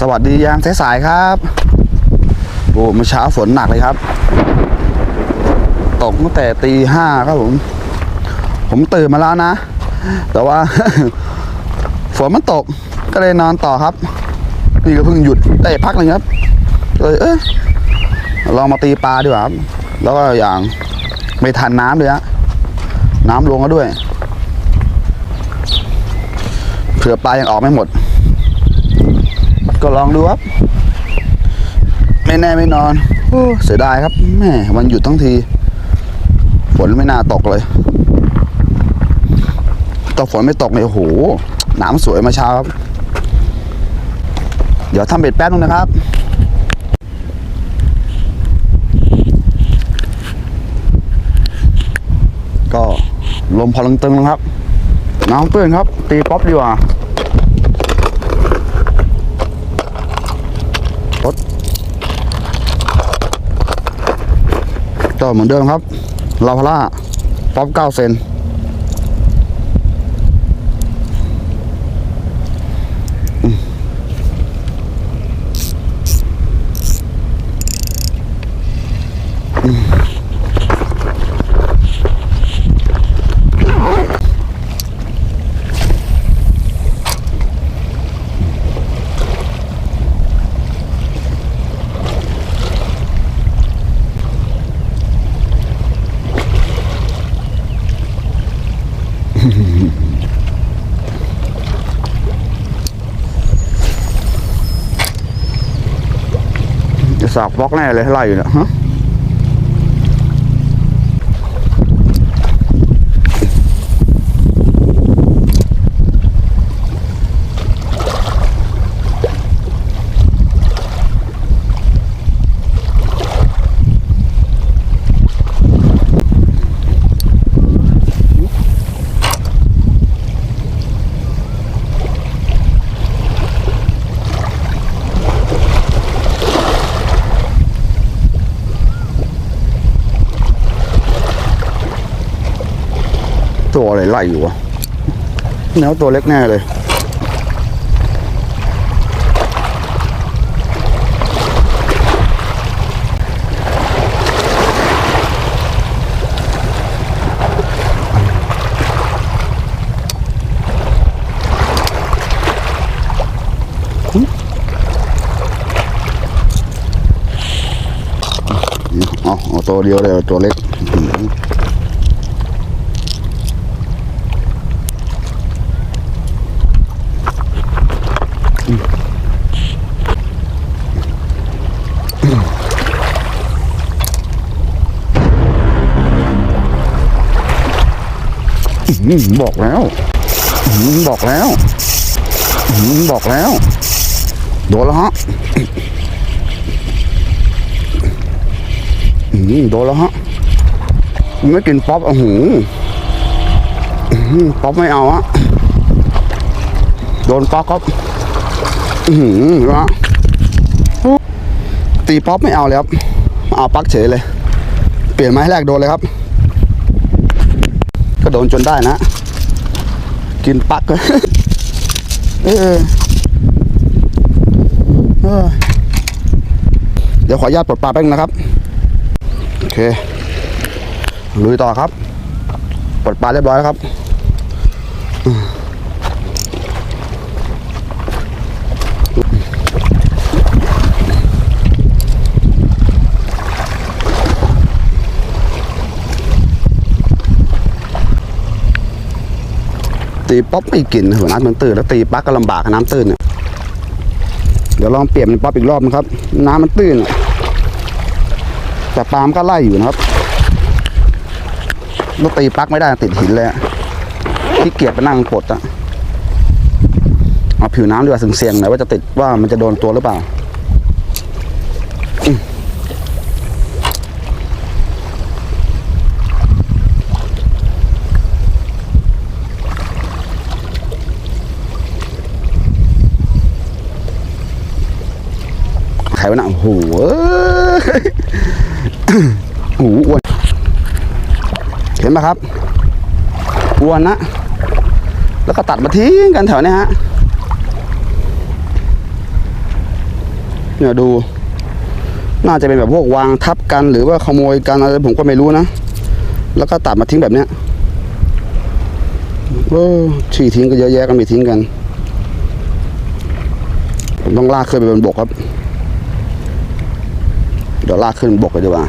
สวัสดียามสายๆครับโอ้เมื่อเช้าฝนหนักเลยครับ ตกตั้งแต่ตีห้าครับผม ผมตื่นมาแล้วนะ แต่ว่า ฝนมันตกก็เลยนอนต่อครับ นี่ก็เพิ่งหยุดได้พักหนึ่งครับเลยเออลองมาตีปลาดีกว่าครับ แล้วก็อย่างไม่ทันน้ำเลยฮะน้ำลงแล้วด้วยเผื่อปลายังออกไม่หมด ก็ลองดูครับ ไม่แน่ไม่นอนโอ้เสียดายครับแม่วันหยุดทั้งที ฝนไม่น่าตกเลยตกฝนไม่ตกเนี่ยโอ้โหน้ำสวยมาเช้าครับ เดี๋ยวทำเบ็ดแป๊บนึงนะครับก็ลมพอลังตึงนะครับ น้ำเปื้อนครับ ตีป๊อปดีกว่า ต่อเหมือนเดิมครับลาพาร่าป๊อป9เซน สากบล็อกแน่เลยไล่อยู่เนี่ย ตัวอะไรไล่อยู่วะแนวตัวเล็กแน่เลย เอาเอตัวเดียวเลยตัวเล็กอื้อหืออื้อหือ บอกแล้วบอกแล้วบอกแล้ว โดนแล้วฮะโดนแล้วฮะไม่กินป๊อปโอ้โหอื้อหือป๊อปไม่เอาอะโดนป๊อปครับอือหือฮะ ตีป๊อปไม่เอาเลยครับเอาปักเฉยเลย เปลี่ยนไม้แรกโดนเลยครับ ก็โดนจนได้นะ กินปักเออเดี๋ยวขออนุญาตปลดปลาแป๊บนึงนะครับ โอเค ลุยต่อครับ ปลดปลาเรียบร้อยแล้วครับ ตีป๊อปไม่กินหัวน้ำมันตื้นแล้วตีปักก็ลำบากน้ำตื้นเนี่ยเดี๋ยวลองเปลี่ยนเป็นป๊อปอีกรอบนะครับ น้ำมันตื้นแต่ปลามก็ไล่อยู่นะครับลูกตีปักไม่ได้ติดหินเลยอะขี้เกียจไปนั่งปดอะเอาผิวน้ำดีกว่าเสี่ยงๆหน่อยว่าจะติดว่ามันจะโดนตัวหรือเปล่าอืมใคร วะนะโอ้โหเอ้ยโอ้โหอ้วนเห็นไหมครับอ้วนนะแล้วก็ตัดมาทิ้งกันแถวนี้ฮะเนี่ยดู น่าจะเป็นแบบพวกวางทับกันหรือว่าขโมยกันอะไรผมก็ไม่รู้นะ แล้วก็ตัดมาทิ้งแบบเนี้ยโอ้ที่ทิ้งก็เยอะแยะก็ไม่ทิ้งกัน ผมต้องลากขึ้นไปบนบกครับ เดี๋ยวลากขึ้นบกเลยดีกว่า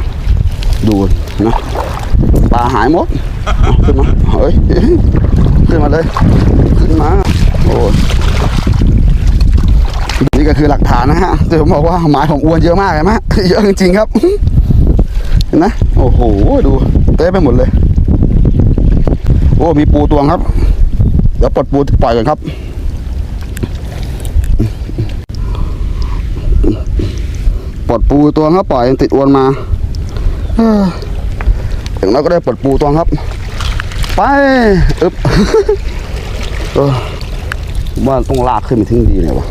ดูนะปลาหายหมดเอาขึ้นมา เฮ้ย ขึ้นมาเลย ขึ้นมา โอ้ยนี่ก็คือหลักฐานนะฮะที่ผมบอกว่าหมายผมอ้วนเยอะมากเลยมะเยอะจริงๆครับ เห็นไหมโอ้โห ดู เต้ไปหมดเลย โอ้ มีปูตวงครับ เดี๋ยวปลดปูปล่อยกันครับ ลดปูตัวครับปล่อยติดอวนมาอย่างน้อยก็ได้ปลดปูตัวครับ ไปอึบเออว่าต้องลากขึ้นไปทิ้งดีเลยวะ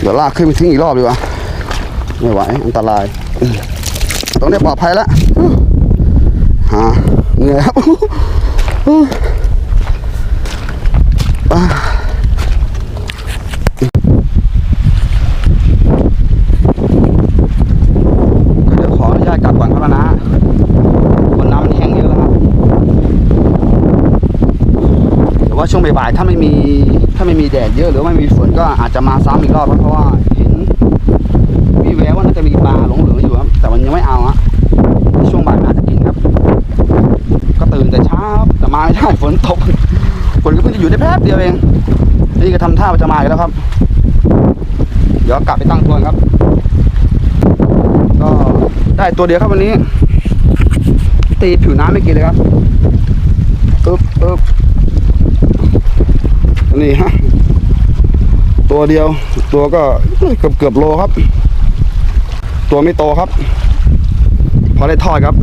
เดี๋ยวลากขึ้นไปทิ้งอีกรอบดีกว่าไม่ไหวอันตรายตรงนี้ปลอดภัยแล้วฮะเหนื่อยครับ ก็เดี๋ยวขออนุญาตกลับก่อนครับนะบนน้ำมันแห้งเยอะแล้วครับแต่ว่า ช่วงบ่ายๆถ้าไม่มีถ้าไม่มีแดดเยอะหรือไม่มีฝนก็อาจจะมาซ้ำอีกรอบเพราะว่าเห็นมีแววว่าน่าจะมีปลาหลงเหลืออยู่ครับ แต่มันยังไม่เอาอะช่วงบ่ายอาจจะกินครับ ก็ตื่นแต่เช้าแต่มาไม่ได้ฝนตกฝนก็เพิ่งจะอยู่ได้แป๊บเดียวเองนี่ก็ทำท่าว่าจะมาอีกแล้วครับ เดี๋ยวกลับไปตั้งตัวครับ ก็ได้ตัวเดียวครับวันนี้ตีผิวน้ำไม่กินเลยครับอึ๊บอึ๊บ นี่ฮะ ตัวเดียว ตัวก็เกือบเกือบโลครับ ตัวไม่โตครับ พอได้ทอดครับ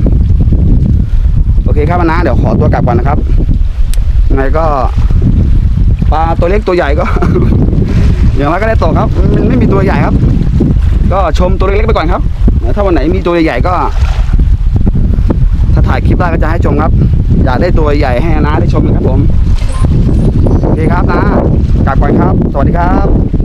โอเคครับนะ เดี๋ยวขอตัวกลับก่อนนะครับยังไงก็ปลาตัวเล็กตัวใหญ่ก็ อย่างไรก็ได้ตกครับ มันไม่มีตัวใหญ่ครับ ก็ชมตัวเล็กๆไปก่อนครับ ถ้าวันไหนมีตัวใหญ่ก็ ถ้าถ่ายคลิปได้ก็จะให้ชมครับ อยากได้ตัวใหญ่ให้นะได้ชมนะครับผมโอเคครับนะกลับก่อนครับ สวัสดีครับ